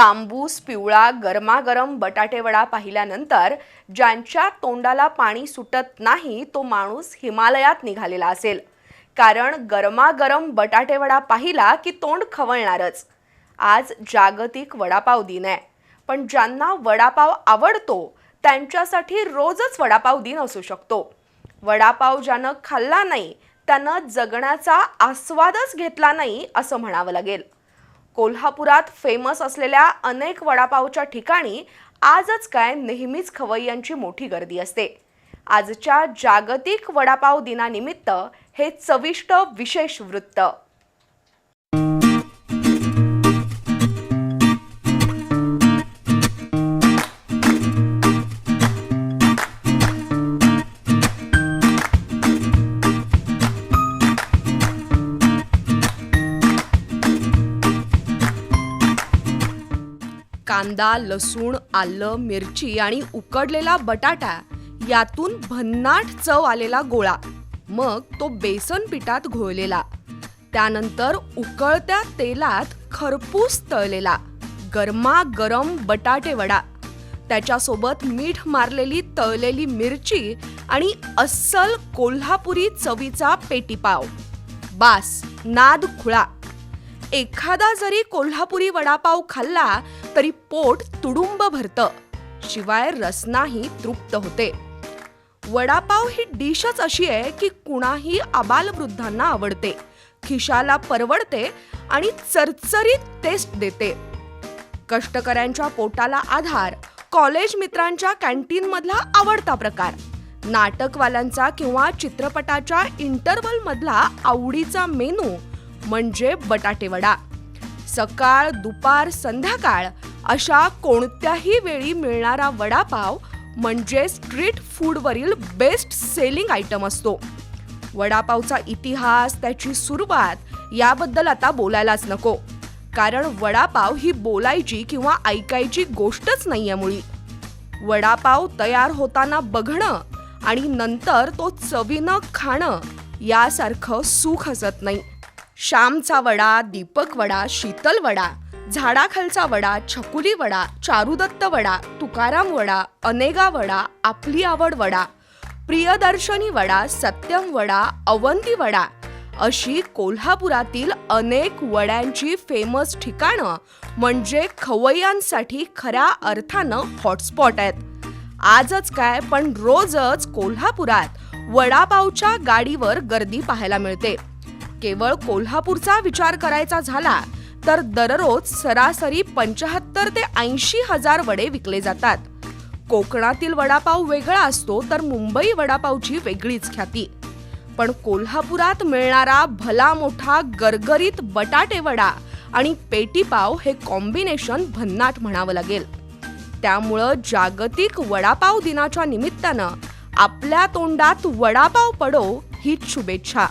तांबूस पिवळा गरमागरम बटाटेवडा पाहिल्यानंतर ज्यांच्या तोंडाला पाणी सुटत नाही तो माणूस हिमालयात निघालेला असेल. कारण गरमागरम बटाटेवडा पाहिला की तोंड खवळणारच. आज जागतिक वडापाव दिन आहे. पण ज्यांना वडापाव आवडतो त्यांच्यासाठी रोजच वडापाव दिन असू शकतो. वडापाव ज्यानं खाल्ला नाही त्यानं जगण्याचा आस्वादच घेतला नाही असं म्हणावं लागेल. कोल्हापुरात फेमस असलेल्या अनेक वडापावच्या ठिकाणी आजच काय नेहमीच खवय्यांची मोठी गर्दी असते. आजच्या जागतिक वडापाव दिनानिमित्त हे चविष्ट विशेष वृत्त. कांदा लसूण आलं मिरची आणि उकडलेला बटाटा यातून भन्नाट चव आलेला गोळा. मग तो बेसन पिठात घोळलेला. त्यानंतर उकळत्या तेलात खरपूस तळलेला. गरमा गरम बटाटे वडा. त्याच्यासोबत मीठ मारलेली तळलेली मिरची आणि अस्सल कोल्हापुरी चवीचा पेटीपाव. बास नाद खुळा. एखादा जरी कोल्हापुरी वडापाव खाल्ला तरी पोट तुडुंब भरतं. शिवाय रसनाही तृप्त होते. वडापाव ही डिशच अशी आहे की कुणाही आबालवृद्धांना आवडते. खिशाला परवडते आणि चरचरीत टेस्ट देते. कष्टकऱ्यांच्या पोटाला आधार कॉलेज मित्रांच्या कॅन्टीनमधला आवडता प्रकार. नाटकवाल्यांचा किंवा चित्रपटाच्या इंटरवलमधला आवडीचा मेनू म्हणजे बटाटे वडा. सकाळ दुपार संध्याकाळ अशा कोणत्याही वेळी मिळणारा वडापाव म्हणजे स्ट्रीट फूडवरील बेस्ट सेलिंग आयटम असतो. वडापावचा इतिहास त्याची सुरुवात याबद्दल आता बोलायलाच नको. कारण वडापाव ही बोलायची किंवा ऐकायची गोष्टच नाहीये मुळी. वडापाव तयार होताना बघणं आणि नंतर तो चवीनं खाणं यासारखं सुख असत नाही. श्यामचा वडा दीपक वडा शीतल वडा झाडाखालचा वडा छकुली वडा चारुदत्त वडा तुकाराम वडा अनेगा वडा आपली आवड वडा प्रियदर्शनी वडा सत्यम वडा अवंती वडा अशी कोल्हापुरातील अनेक वड्यांची फेमस ठिकाणं म्हणजे खवय्यांसाठी खऱ्या अर्थानं हॉटस्पॉट आहेत. आजच काय पण रोजच कोल्हापुरात वडापावच्या गाडीवर गर्दी पाहायला मिळते. केवळ कोल्हापूरचा विचार करायचा झाला तर दररोज सरासरी पंचाहत्तर ते ऐंशी हजार वडे विकले जातात. कोकणातील वडापाव वेगळा असतो तर मुंबई वडापावची वेगळीच ख्याती. पण कोल्हापुरात मिळणारा भला मोठा गरगरीत बटाटे वडा आणि पेटीपाव हे कॉम्बिनेशन भन्नाट म्हणावं लागेल. त्यामुळं जागतिक वडापाव दिनाच्या निमित्तानं आपल्या तोंडात वडापाव पडो हीच शुभेच्छा.